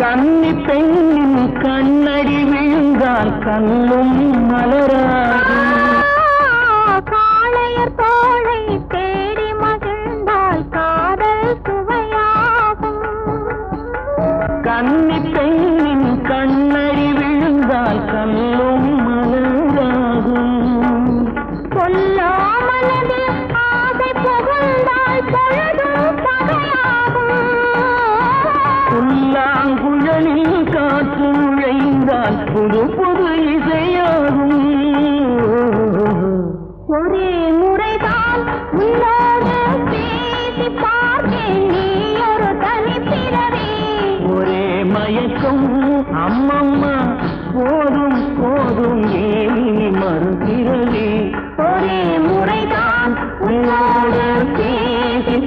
கன்னி பெண்ணின் கண்ணடி விழுந்தால் கண்ணும் மலராது. காளையர் தோழை தேடி மகிழ்ந்தால் காதல் சுவையாகும். கன்னி பெண்ணின் புல்லாங்குழலில் காற்று நுழைந்தால் புது புது இசையாகும். ஒரே முறைதான் உன்னோடு பேசி பார்த்தேன் நீ ஒரு தனிப்பிறவி ஒரே மயக்கம் அம்மம்மா போதும் போதும் ஏனி மறுகிறது ஒரே முறைதான் உன்னோடு பேசி